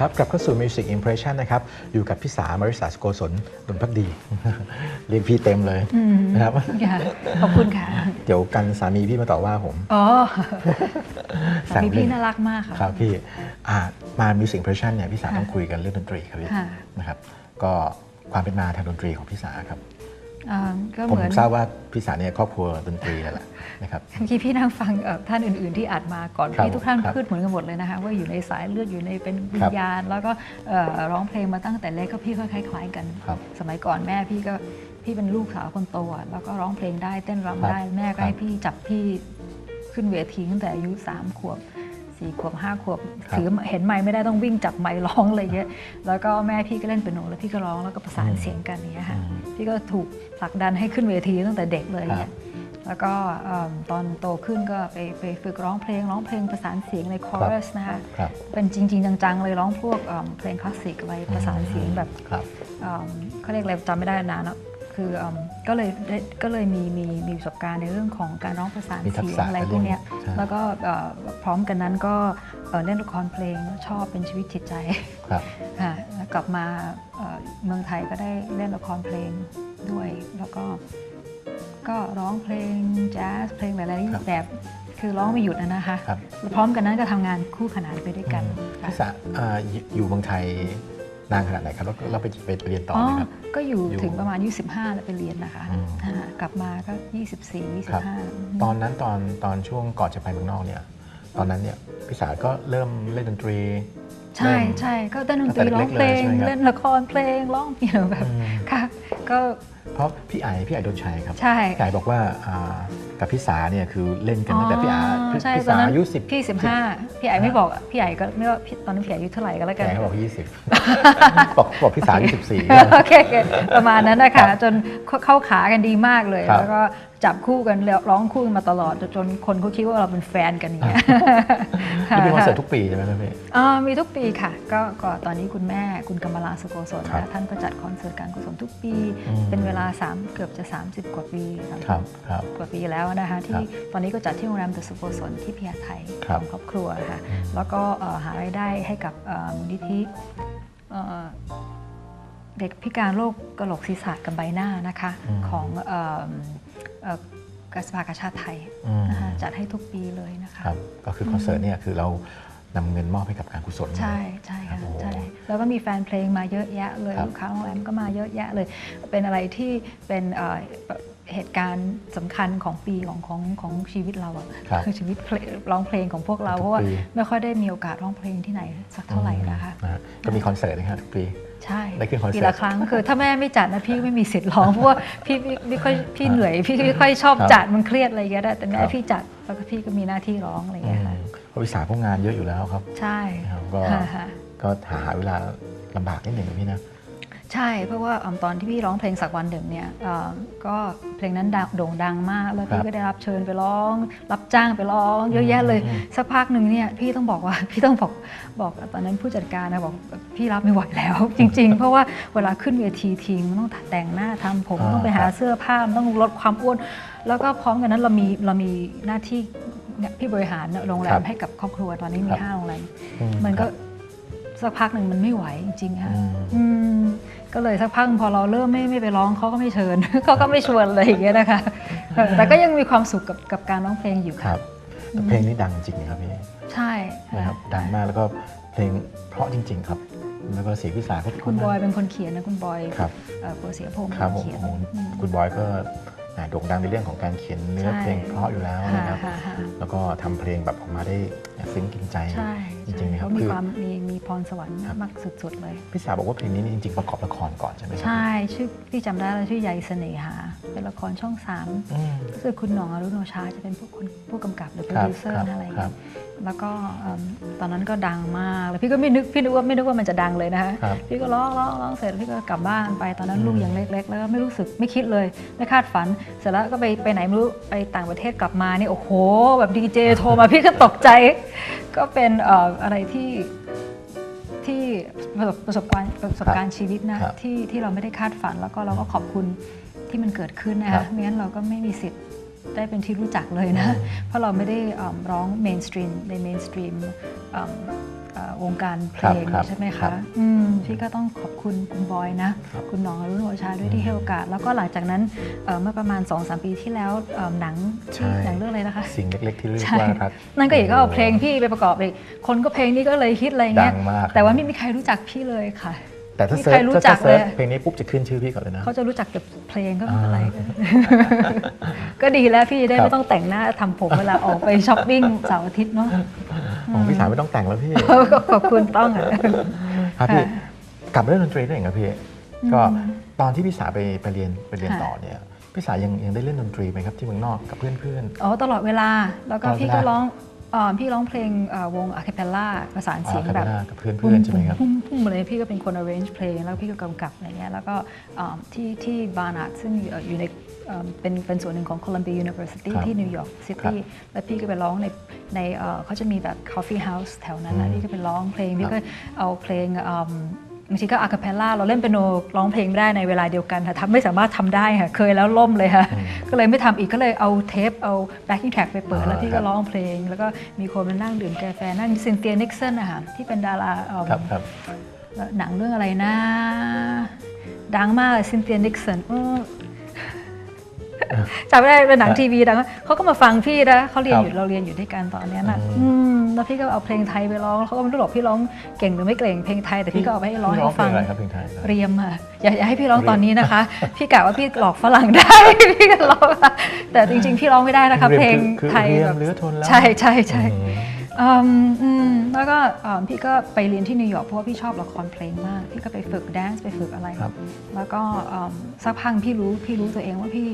ครับกลับเข้าสู่ Music Impression นะครับ อยู่กับพี่สามาริสาสโกศลดนพักดี เรียกพี่เต็มเลยอืมนะครับค่ะขอบคุณค่ะ เดี๋ยวกันสามีพี่มาต่อว่าผมอ๋อแซวสามีเล่พี่นน่ารักมากค่ะครับพี่อ่ามา Music Impression เนี่ยพี่สาค่ะต้องคุยกันเรื่องดนตรีครับพี่ค่ะนะครับ ก็ความเป็นมาทางดนตรีของพี่สาครับอ่าก็ ผมเหมือนทราบว่าพี่สาเนี่ยครอบครัวดนตรีนั่นแหละนะครับเมื่อกี้พี่นั่งฟังเอ่อท่านอื่น ๆ ที่อัดมาก่อนครับพี่ทุกท่านครับพูดเหมือนกันหมดเลยนะคะว่าอยู่ในสายเลือดอยู่ในเป็นวิครัญบญาณ แล้วก็เอ่อร้องเพลงมาตั้งแต่เล็กก็พี่ก็คล้าย ๆ กันครับสมัยก่อนแม่พี่ก็พี่เป็นลูกสาวคนโตอะแล้วก็ร้องเพลงได้เต้นครับรำได้แม่ก็ให้ครับพี่จับพี่ขึ้นเวทีตั้งแต่อายุสามขวบ สี่ขวบห้าขวบครับถือเห็นไม้ไม่ได้ต้องวิ่งจับไม้ร้องอะไรเงี้ยแล้วก็แม่พี่ก็เล่นเปียโนแล้วพี่ก็ร้องแล้วก็ประสานเสียงกันอย่างเงี้ยค่ะอืมพี่ก็ถูกผลักดันให้ขึ้นเวทีตั้งแต่เด็กเลยครับเนี่ยแล้วก็เอิ่มตอนโตขึ้นก็ไปไปฝึกร้องเพลงร้องเพลงประสานเสียงในคอรัสนะคะครับเป็นจริง ๆ จังๆ เลยร้องพวกเอิ่มเพลงคลาสสิกอะไรประสานเสียงแบบครับเอิ่มเขาเรียกอะไรจำไม่ได้นานแล้ว คือเอิ่มก็เลยได้ก็เลยมีมีมีประสบการณ์ในเรื่องของการร้องประสานมีทักเสียงษะอะไรพวกเนี้ยใช่ แล้วก็เอ่อพร้อมกันนั้นก็เอ่อเล่นละครเพลงชอบเป็นชีวิตจิตใจ ครับค่ะแล้วกลับมาเอ่อเมืองไทยก็ได้เล่นละครเพลงด้วย แล้วก็ก็ร้องเพลงแจ๊สเพลงหลายครับๆแบบ คือร้องไม่หยุดนะนะคะครับพร้อมกันนั้นก็ทำงานคู่ขนานไปด้วยกันอืมค่ะพี่สาอ่าอยู่อยู่เมืองไทย นานขนาดไหนครับแล้วเราไปไปเรียนต่ออ๋อไหมครับก็อยู่อยู่ถึงประมาณอายุ15แล้วไปเรียนนะคะอืมอ่ากลับมาก็ 24ครับ25 ตอนนั้นตอนตอนช่วงก่อนจะไปเมืองนอกเนี่ยตอนนั้นเนี่ยพี่สาก็เริ่มเล่นดนตรีใช่เริ่มใช่ก็เต้นดนตรีตั้งแต่ร้องเพลงเล็กๆเลยใช่ไหมครับเล่นละครเพลงร้องเปียโนแบบอืมค่ะก็เพราะพี่ไอพี่ไอดนชัยครับใช่พี่ไอบอกว่าอ่า กับพี่สาเนี่ยคือเล่นกันตั้งแต่พี่อาอ๋อใช่พี่ตอนสานั้นอายุสิบพี่15พี่ไอ๋ไม่บอกพี่ไอ๋ก็ไม่ว่าพี่ตอนนั้นพี่ไอ๋อายุเท่าไหร่ก็แล้วกัพี่นไอเขาบอกยี่สิบบอกบอกพี่สาอายุสิบสี่โอเคโอเคประมาณนั้นนะคะจนเข้าขากันดีมากเลยครับแล้วก็ จับคู่กันแล้วร้องคู่กันมาตลอด จนคนเขาคิดว่าเราเป็นแฟนกันอย่างเงี้ยนี่เป็นคอนเสิร์ตทุกปีใช่ไหมครับพี่อ่ามีทุกปีค่ะ ก็ก็ตอนนี้คุณแม่คุณกำมลาสุโกศลครับนะท่านก็จัดคอนเสิร์ตการกุศลทุกปีอืมเป็นเวลา 3 เกือบจะ 30 กว่าปีสามสิบครับครับกว่าปีแล้วนะคะคที่รับตอนนี้ก็จัดที่โรงแรมเดอะสุโกศลที่พญาไทครัขบองครอบครัวค่ะอืมแล้วก็เอ่อหารายได้ให้กับเอ่อมูลนิธิเอ่อเด็กพิการโรคกระโหลกศีรษะกับใบหน้านะคะอืมของ การสภากาชาติไทยนะคะจัดให้ทุกปีเลยนะคะครับก็คือคอนเสิร์ตเนี่ยคือเรานำเงินมอบให้กับการกุศลใช่ใช่ค่ะใช่แล้วก็มีแฟนเพลงมาเยอะแยะเลยรับลูกค้าโรงแรมก็มาเยอะแยะเลย เป็นอะไรที่เป็นเหตุการณ์สำคัญของปีของของของชีวิตเราอะคือชีวิตร้องเพลงของพวกเราเพราะว่าไม่ค่อยได้มีโอกาสร้องเพลงที่ไหนสักเท่าไหร่นะคะก็มีคอนเสิร์ตนะครับทุกปี ใช่ได้ขึ้นคอนเสิร์ตปีละครั้งคือถ้าแม่ไม่จัดนะพี่ไม่มีสิทธิ์ร้องเพราะว่าพี่ไม่ไม่ค่อยพี่เหนื่อยพี่ไม่ค่อยชอบครับจัดมันเครียดอะไรอย่างเงี้ยได้แต่แม่ครับพี่จัดแล้วก็พี่ก็มีหน้าที่ร้องอะไรอย่างอืเงี้ยมค่ะเพราะวิสาพวกงานเยอะอยู่แล้วครับ ใช่นะครับก็ค่ะค่ะก็หาเวลาลำบากนิดหนึ่งนะพี่นะ ใช่เพราะว่าอืมตอนที่พี่ร้องเพลงสักวันหนึ่งเนี่ยเอ่อก็เพลงนั้นดังโด่งดังมาก แล้วครัพี่บก็ได้รับเชิญไปร้อง รับจ้างไปร้องเยอะแยะเลยอืมสักพักหนึ่งเนี่ยพี่ต้องบอกว่าพี่ต้องบอกบอกตอนนั้นผู้จัดการนะบอกพี่รับไม่ไหวแล้ว จริง ๆ เพราะว่าเวลาขึ้นเวทีทีมนต้องแต่งหน้าทำผมอ่าต้องไปหาครับเสื้อผ้ามันต้องลดความอ้วน แล้วก็พร้อมกันนั้นเรามีเรามีหน้าที่เนี่ยพี่บริหารโรงแรครัมบให้กับครอบครัวตอนนี้มีครับห้าโรงแรมอืมันก็ครับสักพักหนึ่งมันไม่ไหวจริงๆค่ะอืมอืม ก็เลยสักพักพอเราเริ่มไม่ไม่ไปร้องเขาก็ไม่เชิญเขาก็ไม่ชวนอะไรอย่างเงี้ยนะคะ แต่ก็ยังมีความสุขกับกับการร้องเพลงอยู่คค่ะรับแต่เพลงนี้ดังจริงนะครับพี่ใช่นะครับดังมากแล้วก็เพลงเพราะจริง ๆ ครับแล้วก็เสียงพี่สาก็คุณบอยเป็นคนเขียนนะคุณบอยครับเอ่อโปรเสียพงศ์เป็นครับคนผมเขียนโอ้โหอืมคุณบอยก็อ่าโด่งดังในเรื่องของการเขียนเนื้อใช่เพลงเพราะอยู่แล้วนะครับค่ะค่ะแล้วก็ทำเพลงแบบออกมาได้ ซึ้งกินใจใช่จริงๆนะครับเขามีคือความมีมีพรสวรรค์ครับมากสุดๆเลยพี่สาบอกว่าเพลงนี้นี่จริงๆประกอบละครก่อนใช่ไหมครัใช่ชื่อพี่จำได้แล้วชื่อใยเสน่หาเป็นละครช่องสามอืมรู้สึกคุณหนองอรุณโอชาจะเป็นผู้คนผู้กำกับหรือโปรครับดิวเซอร์ครับนะอะไรอย่างครัเงี้บยแล้วก็เอิ่มตอนนั้นก็ดังมากแล้วพี่ก็ไม่นึกพี่นึกว่าไม่นึกว่ามันจะดังเลยนะคะครับพี่ก็ร้องร้องร้องเสร็จแล้วพี่ก็กลับบ้านไปตอนนั้นอืมลูกยังเล็ก ๆ แล้วก็ไม่รู้สึกไม่คิดเลยไม่คาดฝัน เสร็จแล้วก็ไปไปไหนไม่รู้ไปต่างประเทศกลับมานี่โอ้โห แบบดีเจโทรมาพี่ก็ตกใจก็เป็นเอ่ออะไรที่ที่ประสบประสบการณ์ประสบการณ์ชีวิตนะครับที่ที่เราไม่ได้คาดฝันแล้วก็เราก็ขอบคุณที่มันเกิดขึ้นนะครัคะบไม่งั้นเราก็ไม่มีสิทธิ์ ได้เป็นที่รู้จักเลยนะ เพราะเราไม่ได้เอิ่มร้องเมนสตรีมในเมนสตรีมวงการเพลงครับใช่ไหมครัคะบอืมพี่ก็ต้องขอบคุณคุณบอยนะครับคุณหน้องอรุณโอชาด้วยที่ให้โอกาส แล้วก็หลังจากนั้นเอ่อเมื่อประมาณ2-3ปีที่แล้วเอิ่มหนังที่ใช่หนังเรื่องอะไรนะคะ สิ่งเล็กๆที่เรียกใช่ว่ารักนั่นก็อีกก็เอาเพลงพี่ไปประกอบอีกคนก็เพลงนี้ก็เลยฮิตอะไรดัเงี้ยงมากแต่ว่าไม่มีใครรู้จักพี่เลยค่ะ แต่ถ้ามีเซิใครร์ชรู้ถ้าจักเซิร์ชเลยเพลงนี้ปุ๊บจะขึ้นชื่อพี่ก่อนเลยนะเขาจะรู้จักแต่เพลงก็ไม่อ่าเป็นไร ก็ดีแล้วพี่ได้ครับไม่ต้องแต่งหน้าทำผมเวลาออกไปช้อปปิ้งเสาร์อาทิตย์เนาะโอ้พี่สาวไม่ต้องแต่งแล้วพี่ก็ขอบคุณต้องอะครับพี่ค่ะกลับมาเรื่องดนตรีได้ยังไงครับพี่ก็อืมตอนที่พี่สาไปไปเรียนไปเรียนค่ะต่อเนี่ยพี่สายังยังได้เล่นดนตรีไหมครับที่เมืองนอกกับเพื่อนอ๋อตลอดเวลาแล้วก็ตลอดเวลาพี่ก็ร้องเอ่อพี่ร้องเพลงเอ่อวงอะคาเปลล่าประสานๆเสียงอ่าแบบกับเพื่อนๆใช่ไหมครับ พุ่มพุ่มเลยพี่ก็เป็นคน arrange เพลงแล้วพี่ก็กำกับอะไรเงี้ยแล้วก็อ่าที่ที่บาร์นาร์ดซึ่งอยู่เอ่ออยู่ในเอ่อเป็นเป็นส่วนหนึ่งของ Columbia University ครับที่นิวยอร์กซิตี้แล้วพี่ก็ไปร้องในในเอ่อเขาจะมีแบบ coffee house แถวนั้นนะอืมพี่ก็ไปร้องเพลงครับพี่ก็เอาเพลงอืม บางทีก็อะคาเปลล่าเราเล่นเปียโนร้องเพลงไม่ได้ในเวลาเดียวกันค่ะทำไม่สามารถทำได้ค่ะเคยแล้วล่มเลยค่ะ ก็เลยไม่ทำอีกก็เลยเอาเทปเอา backing track ไปเปิดอ่าแล้วพี่ครัก็บร้องเพลง แล้วก็มีคนมานั่งดื่มกาแฟนั่งซินเตียนิกสันนะคะที่เป็นดาราเอิ่มครับครับหนังเรื่องอะไรนะ ดังมากซินเตียนิกสันจำไม่ได้เป็นหนังทีวีดังมากเขาก็มาฟังพี่นะเขาเรียนอยู่เราเรียนอยู่ด้วยกันตอนเนี้ยนะอืมอืม แล้วพี่ก็เอาเพลงไทยไปร้องเขาก็ไม่รู้หรอกพี่ร้องเก่งหรือไม่เก่งเพลงไทยแต่พี่ก็เอาไปให้ร้องพี่ให้เพลฟังงอะไรครับเพลงไทยเรียมอะอย่าอย่าให้พี่ร้องตอนนี้นะคะ พี่กะว่าพี่หลอกฝรั่งได้พี่ก็ร้องอะแต่จริง ๆ พี่ร้องไม่ได้นะคะเพลงคือไทยเรียแบมบหรือทนแล้วใช่ใช่ใช่อืมอืมอืมแล้วก็อ่าพี่ก็ไปเรียนที่นิวยอร์กเพราะว่าพี่ชอบละครเพลงมาก พี่ก็ไปฝึกแดนซ์ไปฝึกอะไรครับแล้วก็อ่าสักพักพี่รู้พี่รู้ตัวเองว่าพี่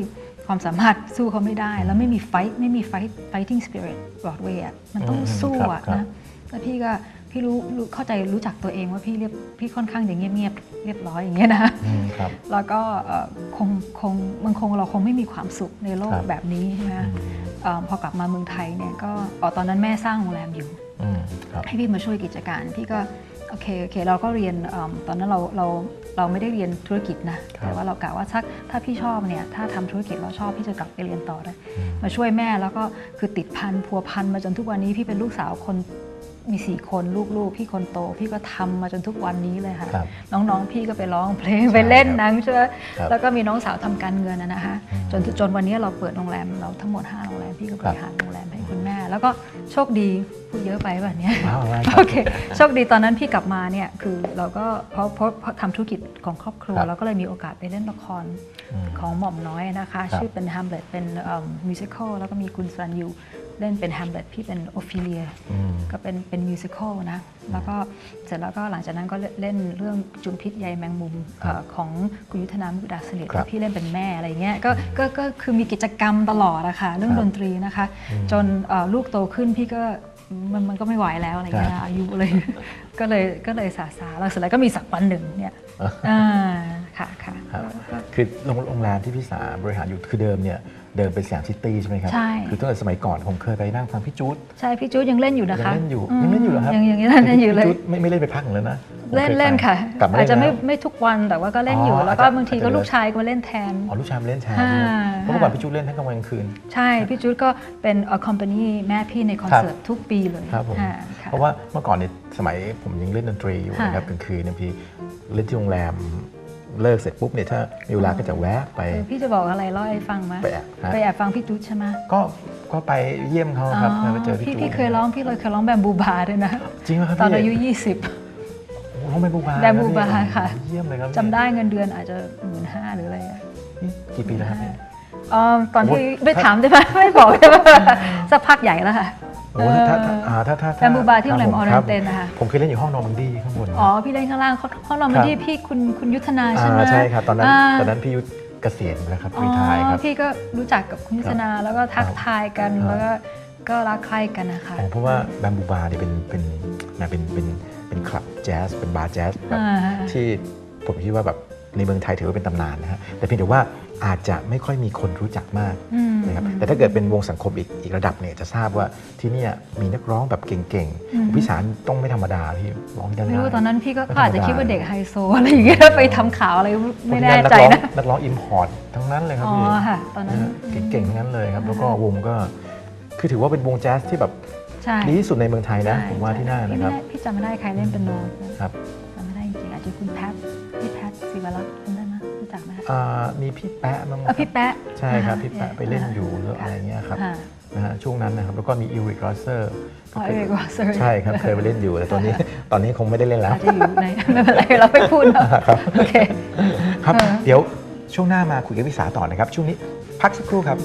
ความสามารถสู้เขาไม่ได้ แล้วไม่มีไฟท์ไม่มีไฟท์ fighting spirit Broadway อะมันต้องอืมสู้อะครับนะแล้วพี่ก็พี่รู้รู้เข้าใจรู้จักตัวเองว่าพี่เรียบพี่ค่อนข้างอย่างเงียบๆเรียบร้อยอย่างเงี้ยนะอืมครับแล้วก็เอ่อคงคงมันคงเราคงไม่มีความสุขในโลกครับแบบนี้ใช่ไหมอืมเอ่อพอกลับมาเมืองไทยเนี่ยก็อ๋อตอนนั้นแม่สร้างโรงแรมอยู่อืมครับให้พี่มาช่วยกิจการพี่ก็ โอเคโอเคเราก็เรียนเอิ่มตอนนั้นเราเราเราไม่ได้เรียนธุรกิจนะครับแต่ว่าเรากะว่าถ้าถ้าพี่ชอบเนี่ยถ้าทำธุรกิจเราชอบพี่จะกลับไปเรียนต่อได้อืมมาช่วยแม่แล้วก็คือติดพันพัวพันมาจนทุกวันนี้พี่เป็นลูกสาวคนมีสี่คนลูกๆ พี่คนโต พี่ก็ทำมาจนทุกวันนี้เลยค่ะครับน้องๆ พี่ก็ไปร้องเพลงใช่ไปเล่นครับหนังใช่ไหมครับแล้วก็มีน้องสาวทำการเงินนะนะคะอืมจนจนวันนี้เราเปิดโรงแรมเราทั้งหมด 5 โรงแรมพี่ก็บครับริหารโรงแรมให้คุณ แม่แล้วก็โชคดีพูดเยอะไปแบบเนี้ยว้าวว้าวครับโอเคโชคดีตอนนั้นพี่กลับมาเนี่ยคือเราก็เพราะเพราะเพราะทำธุรกิจของครอบครัวครับเราก็เลยมีโอกาสไปเล่นละครอืมของหม่อมน้อยนะคะครับชื่อเป็น Hamlet เป็นมิวสิควลแล้วก็มีคุณสรันยู เล่นเป็น Hamlet พี่เป็นโอฟิเลียอืมก็เป็นเป็นมิวสิควลนะ แล้วก็เสร็จแล้วก็หลังจากนั้นก็เล่นเรื่องจุมพิษใยแมงมุมเอ่อของคุณยุทธนามุกดาสนิทครับพี่เล่นเป็นแม่อะไรเงี้ยก็ก็ก็คือมีกิจกรรมตลอดอะค่ะเรื่องครับดนตรีนะคะอืมจนเอ่อลูกโตขึ้นพี่ก็มันมันก็ไม่ไหวแล้วอะไรเงี้ยครับอายุเลยก็เลยก็เลยสาสาแล้วเสร็จแล้วก็มีสักวันหนึ่งเนี่ยอ่าค่ะค่ะ ครับก็คือโรงโรงแรมที่พี่สาบริหารอยู่คือเดิมเนี่ยเดิมเป็นสยามซิตี้ใช่ไหมครับ ใช่ คือตั้งแต่สมัยก่อนผมเคยไปนั่งฟังพี่จู๊ดใช่พี่จู๊ดยังเล่นอยู่นะคะยังเล่นอยู่มยังเล่นอยู่เหรอครับยังยังยังเล่นอยู่เลย พี่จู๊ดไม่ไม่เล่นไปพักหนึ่งแล้วนะผมเล่นคยเล่นไปค่ะ กลับมาอาจจะไม่เล่นแล้ว ไม่ทุกวันแต่ว่าก็เล่นอยู่ อ๋อแล้วก็อาจจะบางทีก็อาจจะ ลูกชายก็มาเล่นแทน อ๋อลูกชายมาเล่นแทนอ่า เพราะเมื่อก่อนพี่จู๊ดเล่นทั้งกลางวันกลางคืน ใช่ พี่จุดก็เป็นคอมพานีแม่พี่ในคอนเสิร์ตทุกปีเลยครับผม อ่าค่ะ เพราะว่าเมื่อก่อนเนี่ยสมัยผมยังเล่นดนตรีอยู่ค่ะนะครับกลางคืนเนี่ยพี่เล่นที่โรงแรม เลิกเสร็จปุ๊บเนี่ยถ้ามีเวลาก็จะแวะไปเออพี่จะบอกอะไรเล่าให้ฟังไหมไปแอบฮะไปแอบฟังพี่จุดใช่ไหมก็ก็ไปเยี่ยมเขาครับแล้วไปเจอพี่พี่จู๊ดพี่เคยร้องพี่เลยเคยร้องแบมบูบาร์ด้วยนะจริงไหมครับตอนพี่อายุโอ้ร้องแบมบูบาร์แบมบูบาร์นะพี่ค่ะเยี่ยมเลยครับ20จำได้เงินเดือนอาจจะหมื่นห้าหรืออะไรอะนี่กี่ปีแล้วครับเนี่ยอ๋อตอนที่โอ้โหไม่ถามได้ไหมไม่บอกได้ไหมสักพักใหญ่แล้วค่ะ โอ้ถ้าถ้าถ้าอ่าถ้าถ้าแบมบูบาร์ที่โรงแรมคออบเรคบนเตนนะคะผมเคยเล่นอยู่ห้องนอร์มันดีข้างบน อ๋อ พี่เล่นข้างล่างห้องนอนมันครับที่พี่คุณคุณยุทธนาใช่ไหมอ่าใช่ครับตอนนั้นาตอนนั้นพี่ยุทธเกษียณไปแล้วครับอ๋อรีไทายครับพี่ก็รู้จักกับคุณยุทธนาแล้วก็ทักทายกันครับแล้วก็ก็รักใคร่กันนะคะอ๋อเพราะว่าแบมบูบาร์เนี่ยเป็นเป็นนะเป็นเป็นเป็นคลับแจ๊สเป็นบาร์แจ๊สแบบอ่าที่ผมคิดว่าแบบ ในเมืองไทยถือว่าเป็นตำนานนะฮะแต่เพียงแต่ว่าอาจจะไม่ค่อยมีคนรู้จักมากอืมนะครับแต่ถ้าเกิดเป็นวงสังคมอีกอีกระดับเนี่ยจะทราบว่าที่เนี่ยมีนักร้องแบบเก่งอืมๆพี่สารต้องไม่ธรรมดาพี่ร้องได้ไม่รู้ตอนนั้นพี่ก็ไม่ก็อาจจะธรรมดาคิดว่าเด็กไฮโซอะไรอย่างเงี้ยไปทำข่าวอะไรไม่แน่ใจนะนักร้องอิมพอร์ตทั้งนั้นเลยครับอ๋อพี่ค่ะตอนนั้นนะฮะเก่งๆทั้งนั้นเลยครับแล้วก็วงก็คือถือว่าเป็นวงแจ๊สที่แบบใช่ดีที่สุดในเมืองไทยนะใช่ผมว่าที่น่าพี่นะครับไม่ได้พี่จำไม่ได้ใครเล่นเป็นโนครับจำไม่ได้จริงๆอาจจะคุณแพทพี่แพท ศิวรักษ์จำได้ไหมรู้จักไหมคะอ่ามีพี่แปะมั้งเออพี่แปะใช่ครับอ่าพี่แปะไปเล่นอยู่หรืออะไรเงี้ยครับค่ะนะฮะช่วงนั้นนะครับแล้วก็มีอีริกรอสเซอร์อ๋อเอริกวอเซอร์ใช่ครับเคยไปเล่นอยู่แต่ตอนนี้ ตอนนี้คงไม่ได้เล่นแล้วอาจจะอยู่ใน ไม่เป็นไรเราไม่พูดนะครับ โอเค ครับเออเดี๋ยวช่วงหน้ามาคุยกับพี่สาต่อนะครับ ช่วงนี้พักสักครู่ครับ